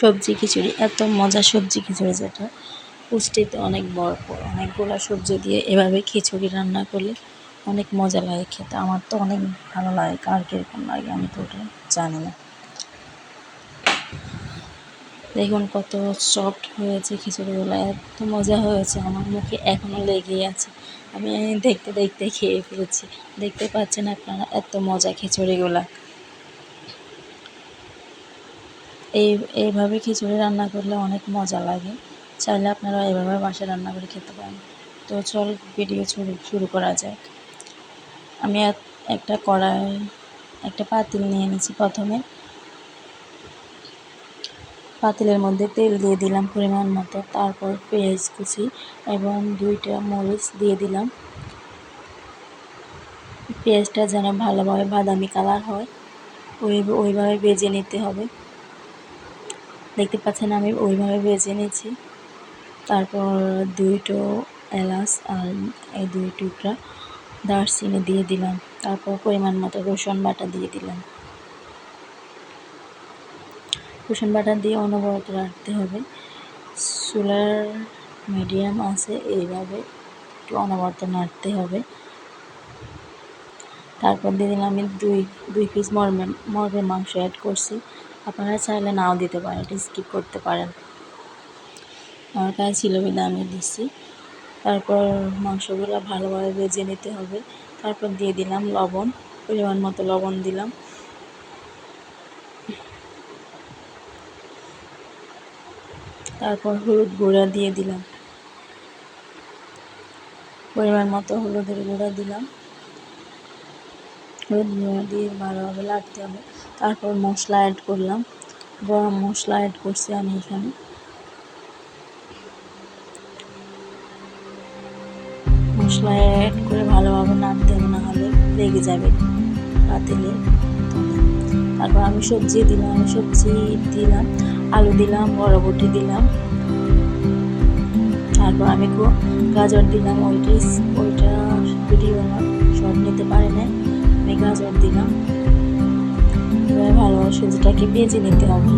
সবজি খিচুড়ি, এত মজা সবজি খিচুড়ি যেটা। পুষ্টিতে অনেক ভরপুর, অনেকগুলো সবজি দিয়ে এভাবে খিচুড়ি রান্না করলে অনেক মজা লাগে খেতে। আমার তো অনেক ভালো লাগে, কার কীরকম লাগে আমি তো ওটা জানি না। দেখুন কত সফট হয়েছে খিচুড়িগুলো, এত মজা হয়েছে, আমার মুখে এখনও লেগেই আছে। আমি দেখতে দেখতে খেয়ে ফেলেছি, দেখতে পাচ্ছেন আপনারা এত মজা খিচুড়িগুলা। এই, এইভাবে খিচুড়ি রান্না করলে অনেক মজা লাগে। চাইলে আপনারা এভাবে বাসায় রান্না করে খেতে পারেন। তো চল ভিডিও শুরু শুরু করা যায় আমি একটা কড়াই, একটা পাতিল নিয়ে নিয়েছি প্রথমে। পাতিলের মধ্যে তেল দিয়ে দিলাম পরিমাণ মতো, তারপর পেঁয়াজ কুচি এবং দুইটা মরিচ দিয়ে দিলাম। পেঁয়াজটা যেন ভালোভাবে বাদামি কালার হয়, ওই, ওইভাবে বেজে নিতে হবে। দেখতে পাচ্ছেন আমি ওইভাবে বেজে নিয়েছি তারপর দুইটো এলাচ আর এই দুই টুকরা দারচিনি দিয়ে দিলাম। তারপর পরিমাণ মতো রসুন বাটা দিয়ে দিলাম। রসুন বাটা দিয়ে অনবরত রাখতে হবে। চুলার মিডিয়াম আছে, এইভাবে একটু অনবরত নাড়তে হবে। তারপর দিয়ে দিলাম আমি দুই দুই পিস মর্মের মর্মের মাংস অ্যাড করছি। আপনারা চাইলে নাও দিতে পারেন, এটা স্কিপ করতে পারেন। আমার কাছে ছিল বিধা আমি দিচ্ছি তারপর মাংসগুলো ভালোভাবে ভেজে নিতে হবে। তারপর দিয়ে দিলাম লবণ, পরিমাণ মতো লবণ দিলাম। তারপর হলুদ গুঁড়া দিয়ে দিলাম। পরিমাণ মতো হলুদের গুঁড়া দিলাম। হলুদ গুঁড়া দিয়ে ভালোভাবে লাগতে হবে। তারপর মশলা অ্যাড করলাম। গরম মশলা অ্যাড করছি আমি এখানে। মশলা অ্যাড করে ভালোভাবে নাড়তে হবে, না হলে লেগে যাবে পাতিলে। তারপর আমি সবজি দিলাম সবজি দিলাম, আলু দিলাম, বরবটি দিলাম। তারপর আমি গাজর দিলাম, ওইটা ওইটা ভিডিও আমার শর্ট নিতে পারে না আমি গাজর দিলাম। এবার ভালোভাবে সবজিটাকে বেজে নিতে হবে?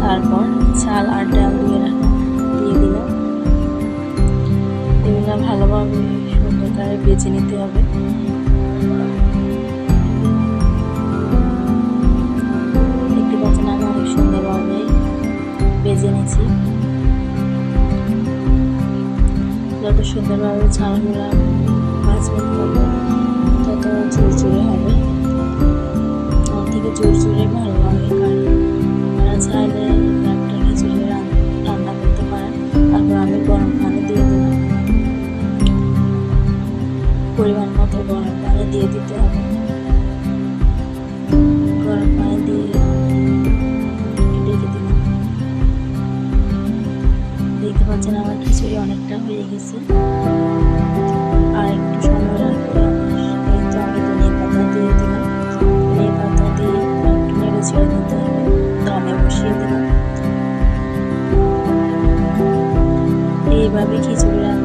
তারপর চাল আর ডাল দিয়ে দিয়ে দিলাম এগুলো ভালোভাবে সুন্দর করে বেজে নিতে হবে। দেখতে পাচ্ছেন আমি অনেক সুন্দরভাবে বেজে নিয়েছি যত সুন্দরভাবে ছানাগুলো ভাজবেন তত থেকে ঝুরঝুরে ভালো লাগে, কারণ আপনারা চাইলে একটা খিচুড়ি রান্না করতে পারেন তারপর আমি গরম পানি দিয়ে দিলাম। পরিমাণ মতো গরম পানি দিয়ে দিতে হবে। গরম পানি দিয়ে রেখে দিলাম। দেখতে পাচ্ছেন আমার খিচুড়ি অনেকটা হয়ে গেছে। ছেড়ে দিতে হবে দমে বসিয়ে দিলাম এইভাবে খিচুড়ি